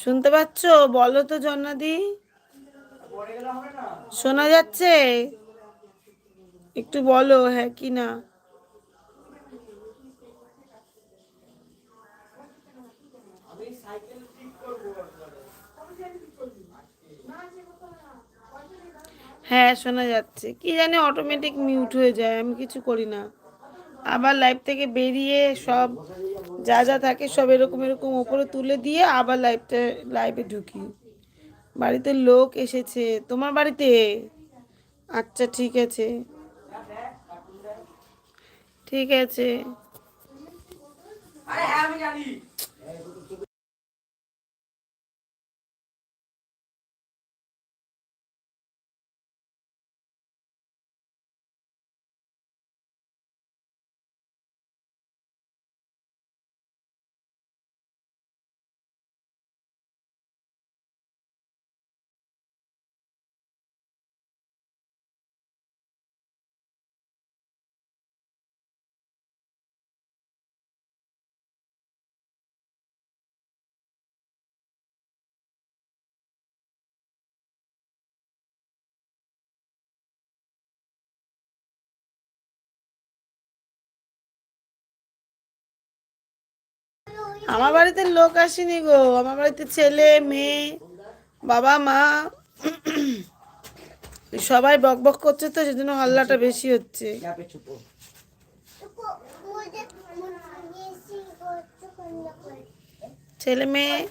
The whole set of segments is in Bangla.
শুনতে পাচ্ছ? বলো তো জন্নাদি। শোনা যাচ্ছে? একটু বলো হ্যাঁ কি না? হ্যাঁ শোনা যাচ্ছে। কি জানি অটোমেটিক মিউট হয়ে যায়, আমি কিছু করি না। আবার লাইভ থেকে বেরিয়ে সব যা যা থাকে সব এরকম এরকম ওপরে তুলে দিয়ে আবার লাইভটা লাইভে ঢুকি। বাড়িতে লোক এসেছে। তোমার বাড়িতে? আচ্ছা ঠিক আছে। ঠিক আছে। আমার বাড়িতে লোক আসেনি গো। আমার বাড়িতে ছেলে, মেয়ে, বাবা, মা। সবাই বক বক করছে তো, সেজন্য হল্লাটা বেশি হচ্ছে। ছেলে, মেয়ে,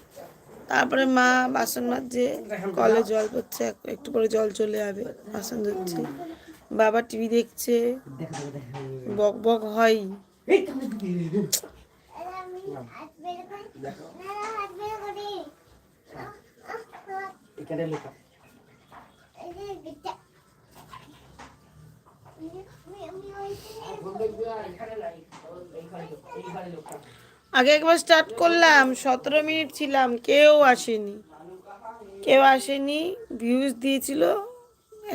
তারপরে মা বাসন মাজছে, কলে জল পড়ছে, এক- একটু পরে জল চলে যাবে, বাসন ধুচ্ছে। বাবা টিভি দেখছে। বক বক হয়। আগে একবার স্টার্ট করলাম, সতেরো মিনিট ছিলাম, কেউ আসেনি। কেউ আসেনি ভিউজ দিয়েছিল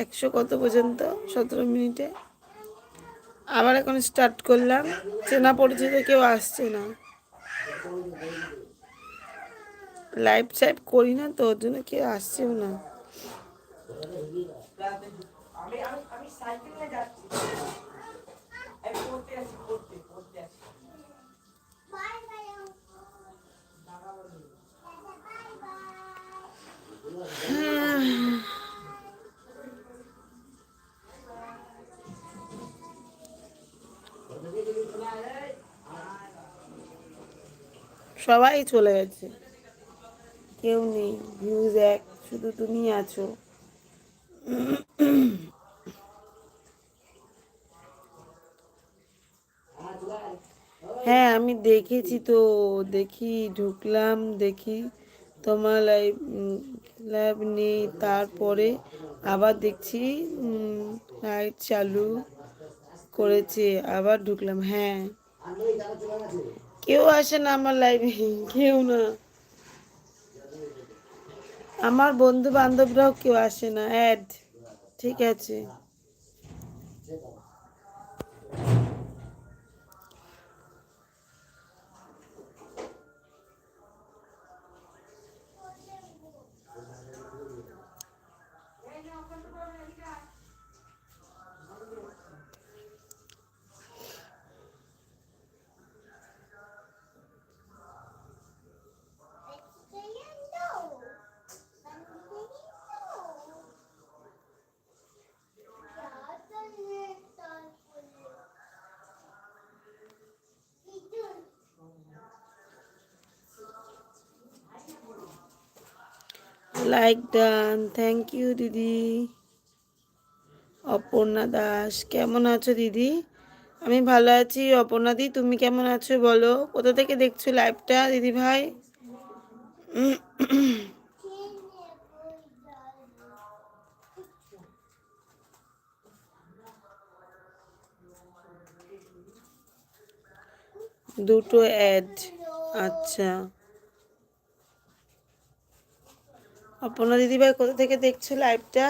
একশো কত পর্যন্ত সতেরো মিনিটে। আবার এখন স্টার্ট করলাম, চেনা পরিচিত কেউ আসছে না। লাইভ সাইভ করি না তো ওর জন্য কেউ আসছেও না। আমি সবাই চলে গেছে। কেউ নেই ভিউজ এক, শুধু তুমি আছো। হ্যাঁ আমি দেখেছি তো, দেখি ঢুকলাম, দেখি তোমার লাইভ লাইভ নেই, তারপরে আবার দেখছি লাইট চালু করেছে, আবার ঢুকলাম হ্যাঁ। কেউ আসে না আমার লাইভে কেউ না। আমার বন্ধু বান্ধবরাও কেউ আসে না অ্যাড ঠিক আছে। লাইক ডান থ্যাংক ইউ দিদি। অপর্ণা দাস, কেমন আছো দিদি? আমি ভালো আছি। অপর্ণা দি, তুমি কেমন আছো বলো? কোথা থেকে দেখছ লাইভটা দিদি ভাই? দুটো অ্যাড আচ্ছা। অপর্ণা দিদিভাই কোথা থেকে দেখছ লাইভটা?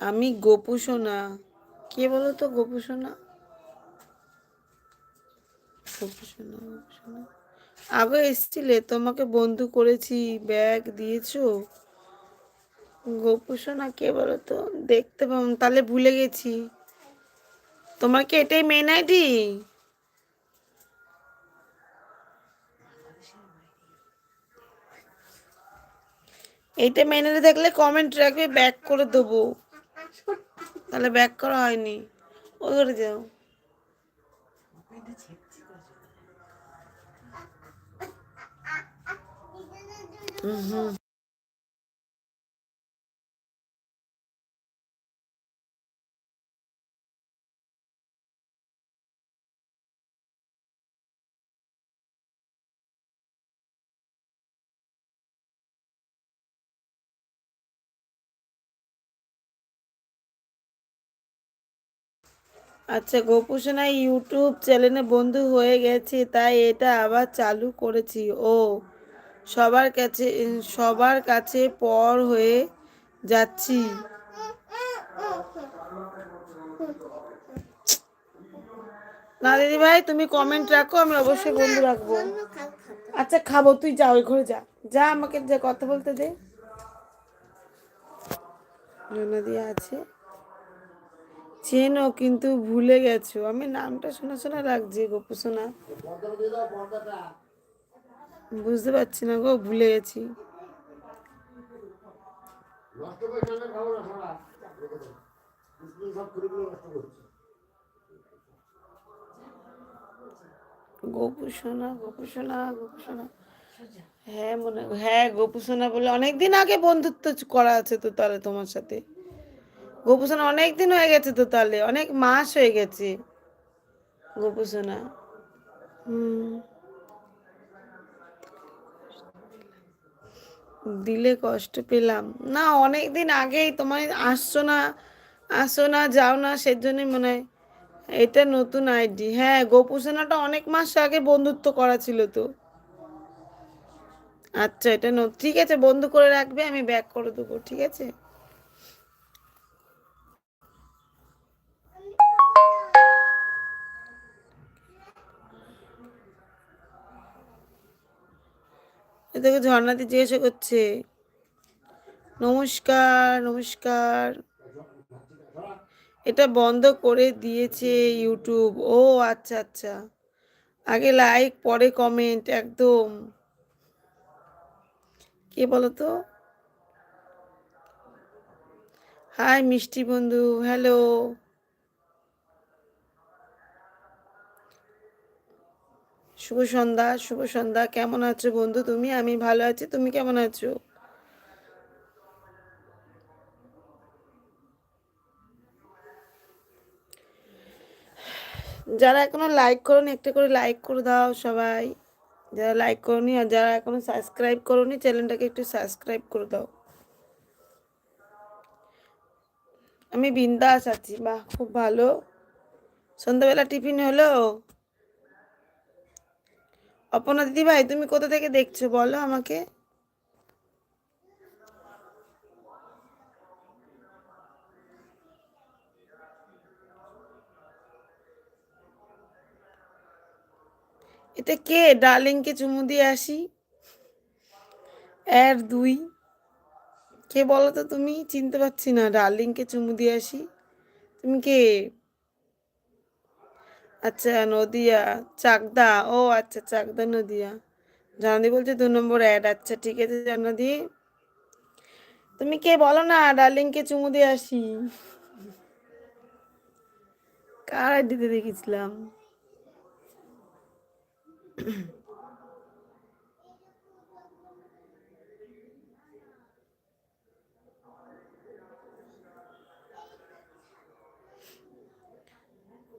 আমি গোপু সোনা। কে বলো তো গোপু সোনা? গোপু সোনা গোপু সোনা। আগে এসছিলে, তোমাকে বন্ধু করেছি, ব্যাগ দিয়েছ। গোপু সোনা, কে বলো তো? দেখতে পাম তাহলে ভুলে গেছি। তোমার কি এটাই মেন আইডি এইটা মেনে দেখলে কমেন্ট রাখবে ব্যাক করে দেবো। তাহলে ব্যাক করা হয়নি। ওই করে যাও। হুম হুম। আচ্ছা গোপুসোনা ইউটিউব চ্যানেলে বন্ধু হয়ে গেছে, তাই এটা আবার চালু করেছি। ও, সবার কাছে সবার কাছে পর হয়ে যাচ্ছি। না, দিদি ভাই, তুমি কমেন্ট রাখো, আমি অবশ্যই বন্ধু রাখব। আচ্ছা খাব, তুই যা, ওই ঘরে যা। যা আমাকে, যা কথা বলতে দে। দিয়ে আছে। চেনো, কিন্তু ভুলে গেছো। আমি নামটা শোনা শোনা লাগছে, গোপু সোনা। বুঝতে পারছি না গো, ভুলে গেছি। হ্যাঁ মনে হ্যাঁ গোপু সোনা বলে অনেকদিন আগে বন্ধুত্ব করা আছে তো তাহলে তোমার সাথে। গোপু সোনা অনেক দিন হয়ে গেছে তো তাহলে, অনেক মাস হয়ে গেছে গোপু সোনা হুম। দিলে কষ্ট পেলাম। না, অনেক দিন আগেই তোমার আসছো না, আসো না, যাও না, সেজন্যই মনে হয় এটা নতুন আইডি। হ্যাঁ গোপু সোনাটা অনেক মাস আগে বন্ধুত্ব করা ছিল তো। আচ্ছা এটা ঠিক আছে, বন্ধু করে রাখবে, আমি ব্যাক করে দেবো, ঠিক আছে? দেখো ঝর্ণাতে জিজ্ঞাসা করছে, নমস্কার নমস্কার। এটা বন্ধ করে দিয়েছে ইউটিউব। ও আচ্ছা আচ্ছা। আগে লাইক পরে কমেন্ট একদম। কে বলো তো হাই মিষ্টি বন্ধু হ্যালো শুভ সন্ধ্যা শুভ সন্ধ্যা। কেমন আছো বন্ধু তুমি? আমি ভালো আছি। তুমি কেমন আছো? যারা এখনও লাইক করোনি, একটা করে লাইক করে দাও সবাই। যারা লাইক করোনি আর যারা এখনও সাবস্ক্রাইব করোনি চ্যানেলটাকে একটু সাবস্ক্রাইব করে দাও। আমি বিন্দাস আছি, বাহ, খুব ভালো। সন্ধ্যাবেলা টিফিন হলো? অপনা দিদি ভাই তুমি কোথা থেকে দেখছ? বলো আমাকে। এটা কে? ডার্লিংকে চুমু দিয়ে আসি। এক, দুই। কে বলো তো তুমি? চিনতে পারছি না। ডার্লিংকে চুমু দিয়ে আসি। তুমি কে? আচ্ছা নদিয়া, চাকদা, ও আচ্ছা চাকদা, নদিয়া। জানাদি বলছে দু নম্বর অ্যাড আচ্ছা ঠিক আছে জানাদি। তুমি কে বলো না, ডার্লিংকে চুমু দিয়ে আসি। কার আইডিতে দেখেছিলাম?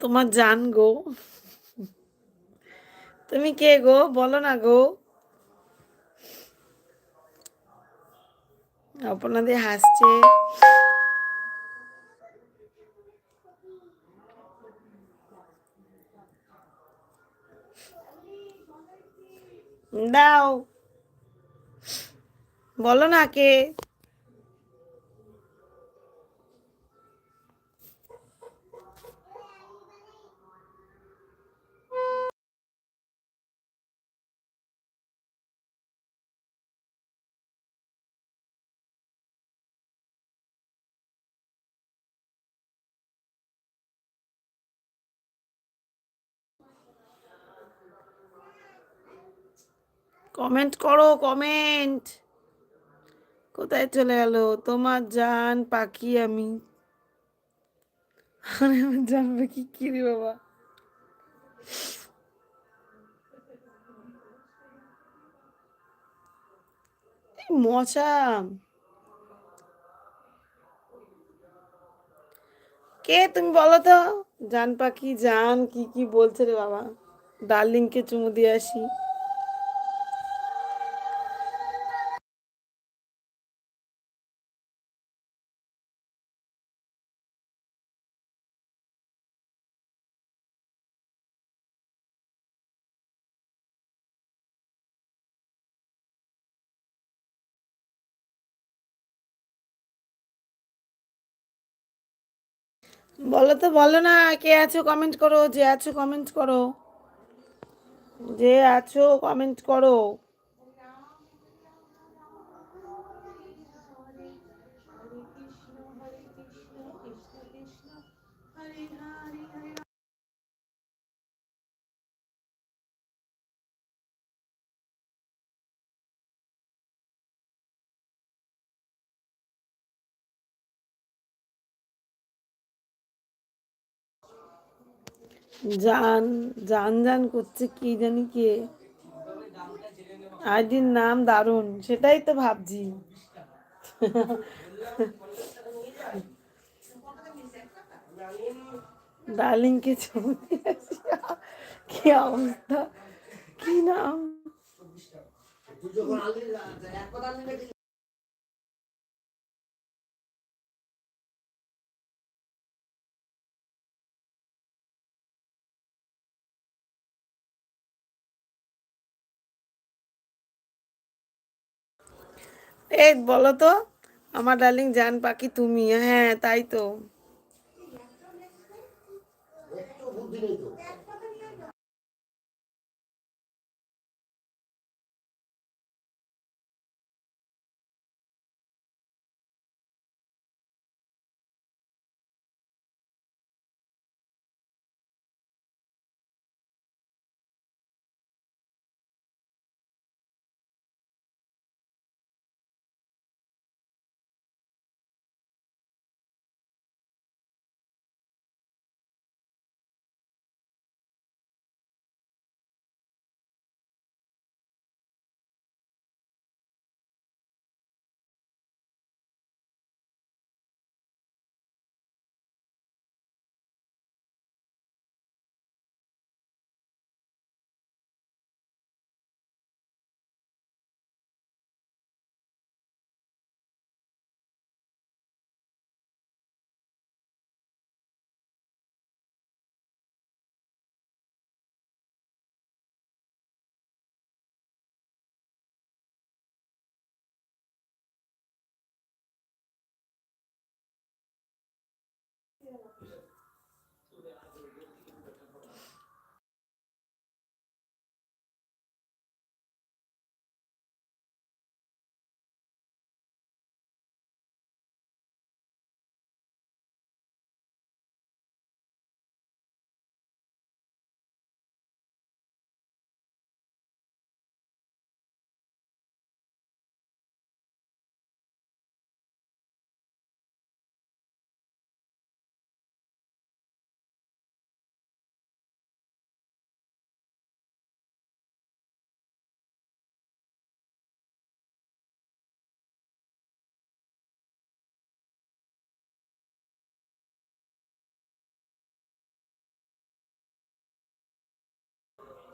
তোমার জান গো। তুমি কে গো? বলো না গো। আপনাদের হাসছে। দাও। বলো না কে। কমেন্ট করো কমেন্ট কোথায় চলে গেল? তোমার জান পাখি আমি। আমার জান পাখি কি রে বাবা? মশা। কে তুমি বলো তো? জান পাখি, জান কি কি বলছে রে বাবা? ডার্লিংকে চুমু দিয়ে আসি। বলো তো, বলো না, কে আছো কমেন্ট করো, যে আছো কমেন্ট করো। যে আছো কমেন্ট করো। জান জান জান করছে কি জানি কে। আইডির নাম দারুণ, সেটাই তো ভাবছি। ডার্লিংকে ছবি কি অবস্থা, কি নাম তুই যখন আনলি এক কথা আনলি নাকি এই বলো তো আমার ডার্লিং জান পাখি তুমি হ্যাঁ তাই তো।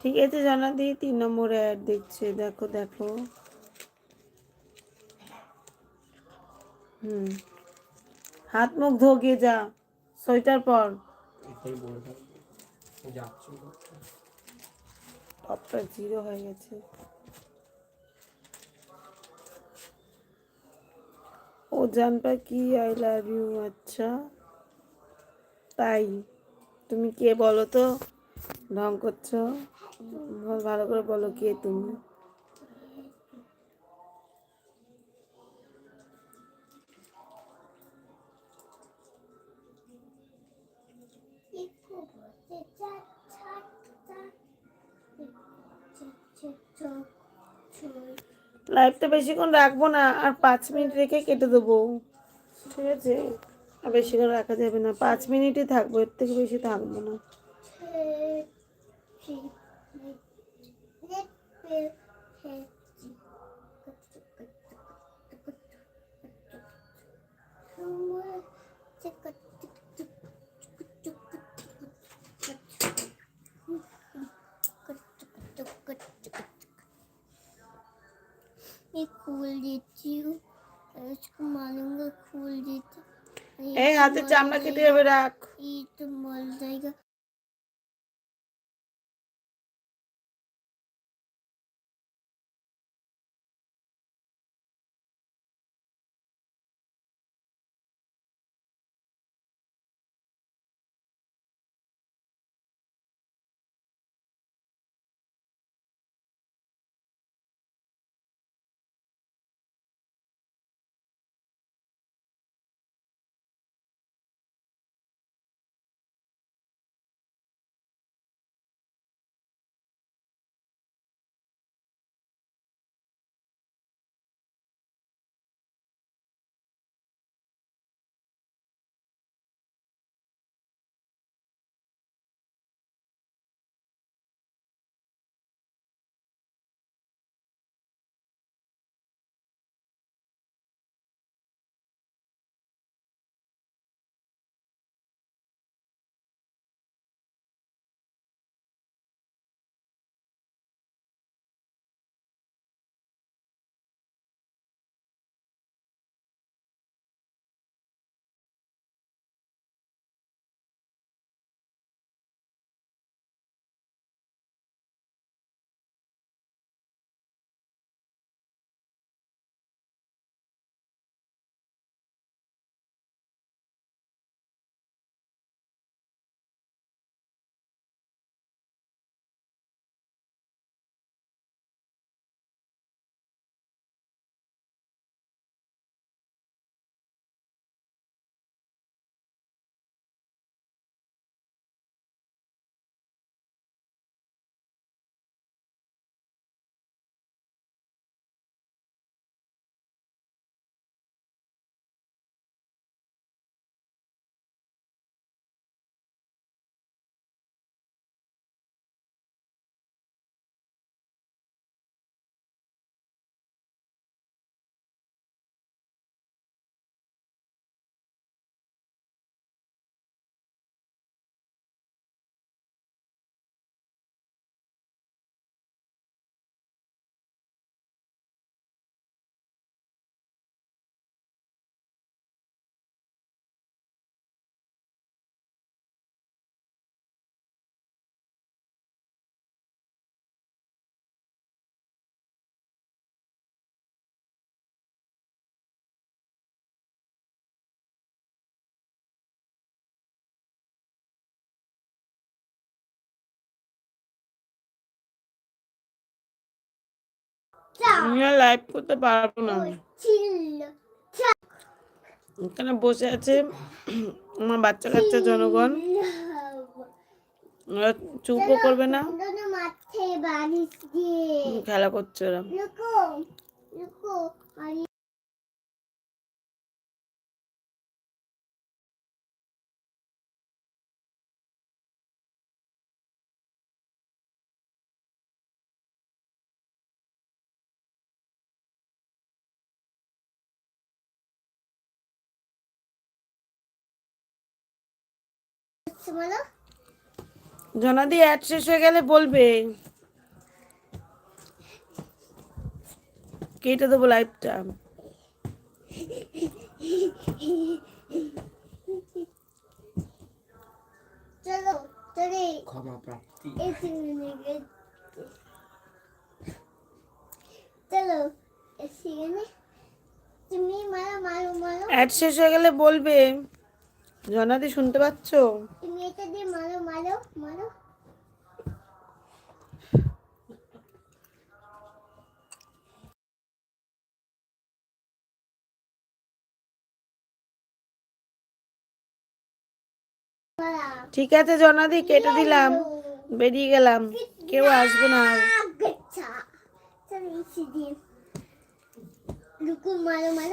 ঠিক আছে জানা দিই তিন নম্বর অ্যাড দেখছে দেখো দেখো। হুম। হাত মুখ ধো গিয়ে যা সোয়েটার পর। টপটা জিরো হয়ে গেছে। ও জানবা কি আই লাভ ইউ আচ্ছা। তাই। তুমি কে বলো তো? ঢং করছ। ভালো করে বলো কে তুমি? লাইভটা বেশিক্ষণ রাখব না আর পাঁচ মিনিট রেখে কেটে দেবো। ঠিক আছে? আর বেশিক্ষণ রাখা যাবে না পাঁচ মিনিটই থাকব এর থেকে বেশি থাকব না। আমরা খেতে হবে রাগ। লাইভ করতে পারব না। এখানে বসে আছে আমার বাচ্চা কাচ্চা জনগণ। চুপও করবে না। খেলা করছে ওরা। বলো? জনাদি অ্যাড শেষ হয়ে গেলে বলবে। কেটে দেবো লাইভটা। চলো চলে। ক্ষমা প্রাপ্তি। চলো এসে গেলে। তুমি মারো মারো মারো অ্যাড শেষ হয়ে গেলে বলবে। জনাদি শুনতে পাচ্ছ? তুমি এটা দিয়ে মারো মারো মারো। ঠিক আছে জনাদি কেটে দিলাম। বেরিয়ে গেলাম। কেউ আসবে না আর।